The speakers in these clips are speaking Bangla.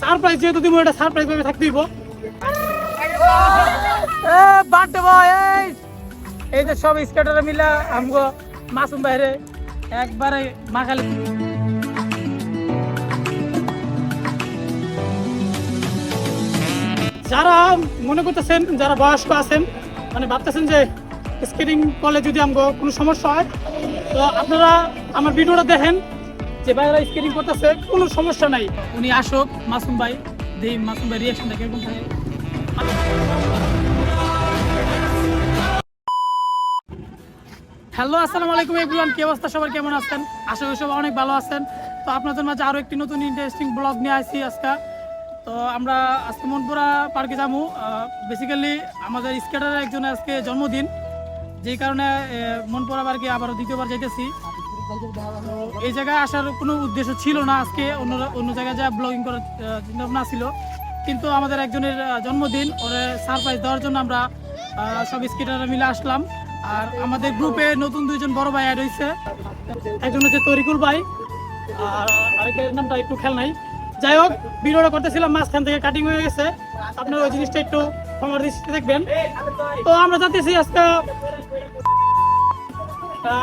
সারপ্রাইজ যেহেতু দিব এটা সারপ্রাইজ ভাবে থাকতে দিব বার্থডে বয় এই এই যে সব স্কেটারে মিলা আমগো মাসুম বাইরে একবারে মাখালি। যারা মনে করতেছেন যারা বয়স্ক আছেন মানে ভাবতেছেন যে স্কেটিং করলে যদি আমগো কোনো সমস্যা হয় তো আপনারা আমার ভিডিওটা দেখেন। যে ভাইরা স্কেটিং করতেছে, কোনো সমস্যা নাই। উনি আসুক, মাসুম ভাই, দেই, মাসুম ভাই রিয়াকশনটা কীরকম থাকে হ্যালো আসসালামু আলাইকুম এভরিওয়ান কি অবস্থা? সবার কেমন আছেন? আশা করি সবাই অনেক ভালো আছেন। তো আপনাদের মাঝে আরও একটি নতুন ইন্টারেস্টিং ব্লগ নিয়ে আসি আজকে। তো আমরা আজকে মনপুরা পার্কে যাব। বেসিক্যালি আমাদের স্কেটারের একজন আজকে জন্মদিন। যেই কারণে মনপুরা পার্কে আবারও দ্বিতীয়বার যাইতেছি। এই জায়গায় আসার কোনো উদ্দেশ্য ছিল না আজকে, অন্য অন্য জায়গায় যা ব্লগিং করার চিন্তাভাবনা ছিল। কিন্তু আমাদের একজনের জন্মদিন, ওরে সারপ্রাইজ দেওয়ার জন্য আমরা সব স্কেটাররা মিলে আসলাম। আর আমাদের গ্রুপে নতুন দুইজন বড় ভাই অ্যাড হয়েছে একজন হচ্ছে তরিকুল ভাই, আর আরেকের নামটা একটু খেয়াল নাই। যাই হোক, ভিডিওটা করতেছিলাম, মাঝখান থেকে কাটিং হয়ে গেছে। আপনারা ওই জিনিসটা একটু দেখবেন। তো আমরা যাচ্ছি আজকে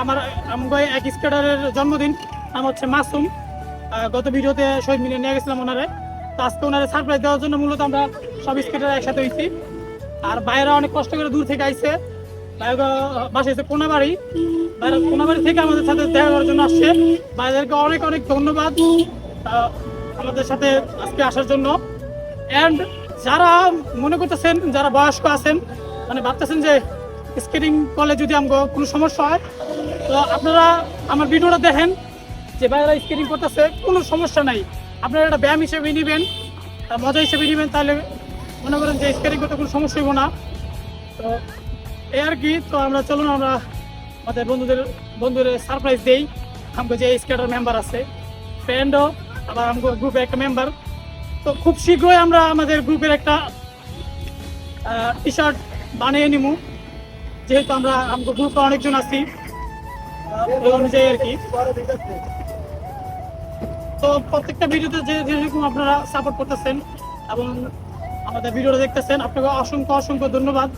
আমার আমাকে এক স্কেটারের জন্মদিন। নাম হচ্ছে মাসুম। গত ভিডিওতে শহীদ মিলে নিয়ে গেছিলাম ওনারে। তো আজকে ওনারে সারপ্রাইজ দেওয়ার জন্য মূলত আমরা সব স্কেটার একসাথে হয়েছি আর বাইরে অনেক কষ্ট করে দূর থেকে আইসে বাসা এসে কোনাবাড়ি। বাইরে কোনাবাড়ি থেকে আমাদের সাথে দেখা করার জন্য আসছে। বাইরেকে অনেক অনেক ধন্যবাদ আমাদের সাথে আজকে আসার জন্য। অ্যান্ড যারা মনে করতেছেন, যারা বয়স্ক আছেন মানে ভাবতেছেন যে স্কেটিং করলে যদি আমগো কোনো সমস্যা হয়, তো আপনারা আমার ভিডিওটা দেখেন যে ভাইরা স্কেটিং করতেছে, কোনো সমস্যা নাই। আপনারা এটা ব্যায়াম হিসেবে নেবেন মজা হিসেবে নেবেন, তাহলে মনে করেন যে স্কেটিং করতে কোনো সমস্যা হইব না। তো এই আর কি, তো আমরা চলুন, আমরা আমাদের বন্ধুদের বন্ধুদের সারপ্রাইজ দেই। আমাকে যে স্কেটার মেম্বার আছে ফ্রেন্ডও আবার আমাকে গ্রুপে একটা মেম্বার তো খুব শীঘ্রই আমরা আমাদের গ্রুপের একটা টি শার্ট বানিয়ে নিবো যেহেতু আমরা আমাদের গ্রুপে অনেকজন আছি ওই অনুযায়ী আর কি। তো প্রত্যেকটা ভিডিওতে যে যেরকম আপনারা সাপোর্ট করতেছেন এবং আমাদের ভিডিওটা দেখতেছেন, আপনাকে অসংখ্য অসংখ্য ধন্যবাদ।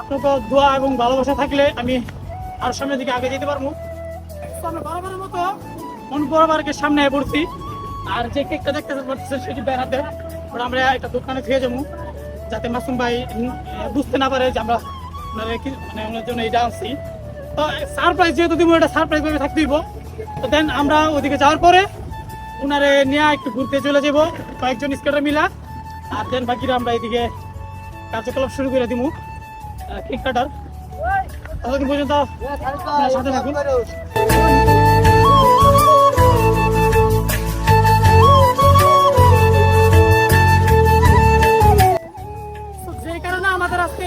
আপনাকে দোয়া এবং ভালোবাসা থাকলে আমি আর সামনের দিকে আগে যেতে পারব। তো আমরা মতো মন বরাবরকে সামনে পড়ছি। আর যে কেকটা দেখতে পাচ্ছেন সেটি বেড়াতে আমরা একটা দোকানে থেকে যাব, যাতে মাসুম ভাই বুঝতে না পারে যে আমরা মানে ওনার জন্য এটা আনছি। তো সারপ্রাইজ যেহেতু দিব, এটা সারপ্রাইজ ভাবে থাকতে দিব তো দেন আমরা ওদিকে যাওয়ার পরে ওনারে নিয়ে একটু ঘুরতে চলে যাব, কয়েকজন স্কেটার মিলা। আর দেন বাকিরা আমরা এদিকে কার্যকলাপ শুরু করে দিব কেক কাটার ততদিন পর্যন্ত সাথে থাকুন। যে কারণে আমাদের আজকে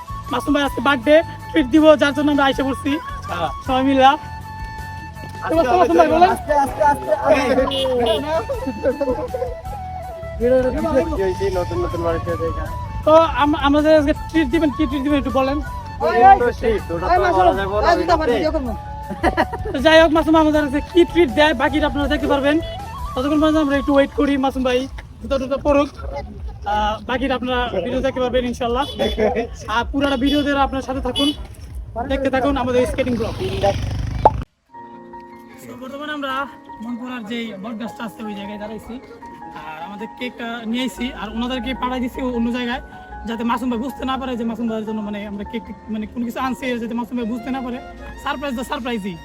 মাসুম ভাই আজকে বার্থডে ট্রিট দিব যার জন্য আমরা আইসা পড়ছি। সবাই মিলা তো আমাদের আজকে ট্রিট দিবেন কি ট্রিট দিবেন একটু বলেন। যাই হোক মাসুম আমাদের কি ট্রিট দেয় বাকিটা আপনারা দেখতে পারবেন। ততক্ষণ পর্যন্ত আমরা একটু ওয়েট করি মাসুম ভাই। দুটো পড়ুক বাকিটা আপনারা ভিডিও দেখতে পারবেন ইনশাল্লাহ আর পুরাটা ভিডিও আপনার সাথে থাকুন, দেখতে থাকুন আমাদের স্কেটিং ব্লগ বর্তমানে আমরা মনপুরার যে বটগাছটা আছে, ওই জায়গায় দাঁড়াইছি। আর আমাদের কেকটা নিয়ে আইছি, আর ওনাদেরকে পাঠাই দিছি অন্য জায়গায়, যাতে মাসুম ভাই বুঝতে না পারে যে মাসুম ভাইয়ের জন্য মানে আমরা কেক মানে কোনো কিছু আনছি যাতে মাসুম ভাই বুঝতে না পারে। সারপ্রাইজ তো সারপ্রাইজই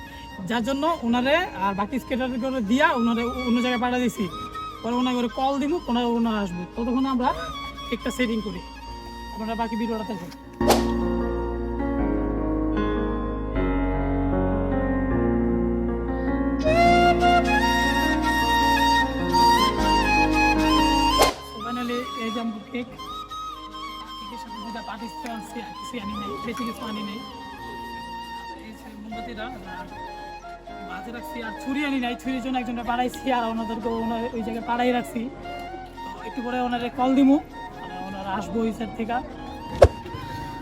যার জন্য ওনারে আর বাকি স্কেটার করে দিয়া ওনারে অন্য জায়গায় পাঠিয়ে দিছি। পরে ওনাকে করে কল দিব ওনারা ওনারা আসবে। ততক্ষণ আমরা কেকটা সেটিং করি। আপনারা বাকি ভিডিওটা দেখুন। জাম্বু কেক কেকের সাথে আনি নাই, বেশি কিছু আনি নাই। এই যে মোমবাতিটা আর রাখছি আর ছুরি আনি নাই, ছুরির জন্য একজনকে পাড়াইছি আর ওনাদেরকে ওনার ওই জায়গায় পাড়াই রাখছি। একটু পরে ওনারে কল দিমু। মানে ওনারা আসব ওই সাইড থেকে।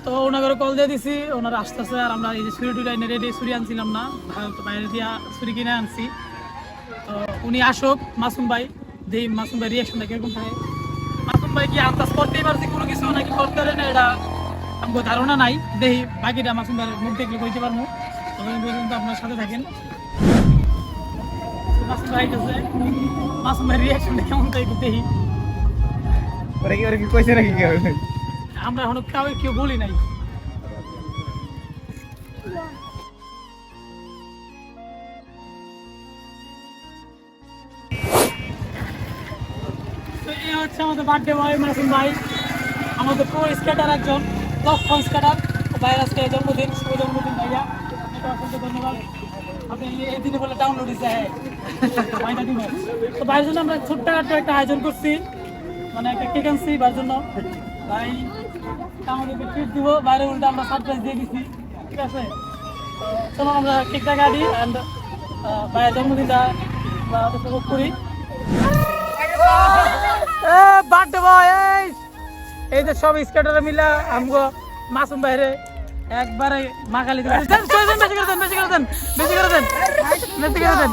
তো ওনাকে কল দিয়ে দিছি, ওনারা আসতেছে আর আমরা এই যে ছুরি টুরি এনে রেডি ছুরি আনছিলাম না। বাইরে দিয়া ছুরি কিনে আনছি। তো উনি আসুক, মাসুম ভাই, দেই মাসুম ভাই রিয়াকশনটা কীরকম থাকে? মাসুম ভাই কি আন্দাজ করতেই পারছি কোনো কিছু নাকি করতে পারে না, এটা আমার ধারণা নাই। দেহি বাকিটা মাসুম ভাইয়ের মুখ দেখলে কইতে পারব। তবে আপনার সাথে থাকেন। কেমন তাই দেখি কি ওরা কি কেউ আমরা এখনও কাউ বলি নাই হচ্ছে আমাদের বার্থডে বয় মাসুম ভাই আমাদের প্রো স্কেটার একজন দক্ষ স্কেটার ভাইয়ের জন্মদিন জন্মদিন ভাইয়া আপনাকে ধন্যবাদ আপনি এই দিনে বলে ডাউনলোড দিচ্ছে হ্যাঁ তো ভাইয়ের জন্য আমরা ছোট্ট একটা একটা আয়োজন করছি। মানে একটা কেক আনছি ভাইয়ের জন্য। ভাই আমাদেরকে ট্রিট দিব। বাইরে উল্টা আমরা সারপ্রাইজ দিয়ে দিছি। ঠিক আছে? তো চলো আমরা কেকটা কাটি অ্যান্ড ভাইয়ের জন্মদিনটা আমরা উপভোগ করি। বার্থডে বয় এই! এই যে সব স্কেটারে মিলা আমগো মাসুম বাইরে একবারে মাখালি দেন বেশি করে দেন বেশি করে দেন বেশি করে দেন বেশি করে দেন।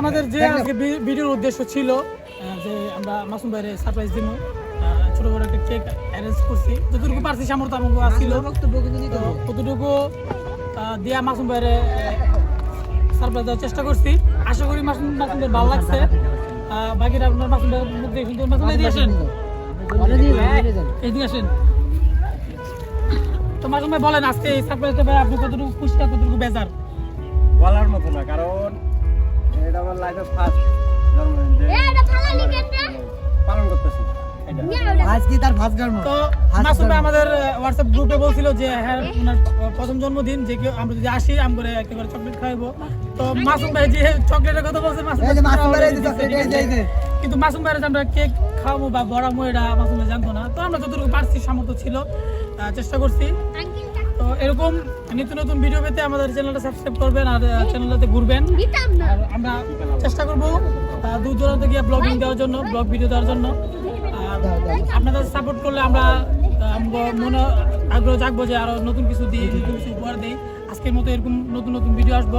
আমাদের যে আজকে ভিডিওর উদ্দেশ্য ছিল যে আমরা মাসুম ভাইরে সারপ্রাইজ দিব ছোট বড় একটা কেক অ্যারেঞ্জ করছি। যতটুকু পারছি সামর্থ্য আমাকে আসছিল ততটুকু দিয়া মাসুম ভাইরে সারপ্রাইজ দেওয়ার চেষ্টা করছি। আশা করি মাসুম মাসুম ভাই ভালো লাগছে। বাকিটা আপনার মাসুম ভাই মুখ দিয়ে শুনতে মাসুম ভাই। এদিকে আসেন এদিকে আসেন। তো মাসুম ভাই বলেন আজকে এই সারপ্রাইজটা ভাই আপনি কতটুকু খুশি কতটুকু বেজার? বলার মতো না কারণ এটা আমার লাইফে ফার্স্ট জন্মদিন। যে পালন করতেছি। এটা। তার ফার্স্ট জন্ম? তো মাসুম আমাদের হোয়াটসঅ্যাপ গ্রুপে বলছিল যে হ্যাঁ ওনার প্রথম জন্মদিন যে কেউ আমরা যদি আসি আম করে একেবারে চকলেট খাইবো। তো মাসুম ভাই যে চকলেটের কথা বলছে মাসুম ভাই মাসুম কিন্তু মাসুম ভাইয়ের আমরা কেক খাওয়াবো বা মাসুম ভাই জানতো না। তো আমরা যতটুকু পারছি সামর্থ্য ছিল আহ, চেষ্টা করছি। তো এরকম নিত্য নতুন ভিডিও পেতে আমাদের চ্যানেলটা সাবস্ক্রাইব করবেন আর চ্যানেলটাতে ঘুরবেন। আর আমরা চেষ্টা করব দূর দূরান্ত গিয়ে ব্লগিং দেওয়ার জন্য ব্লগ ভিডিও দেওয়ার জন্য। আপনাদের সাপোর্ট করলে আমরা মনে আগ্রহ জাগবো যে আরও নতুন কিছু দিই, নতুন কিছু উপহার দিই। আজকের মতো এরকম নতুন নতুন ভিডিও আসব।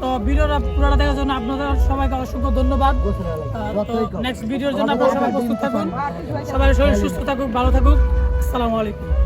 তো ভিডিওটা পুরোটা দেখার জন্য আপনাদের সবাইকে অসংখ্য ধন্যবাদ। তো নেক্সট ভিডিওর জন্য আপনারা সবাই প্রস্তুত থাকুন। সবাই শরীর সুস্থ থাকুক, ভালো থাকুক। আসসালামু আলাইকুম।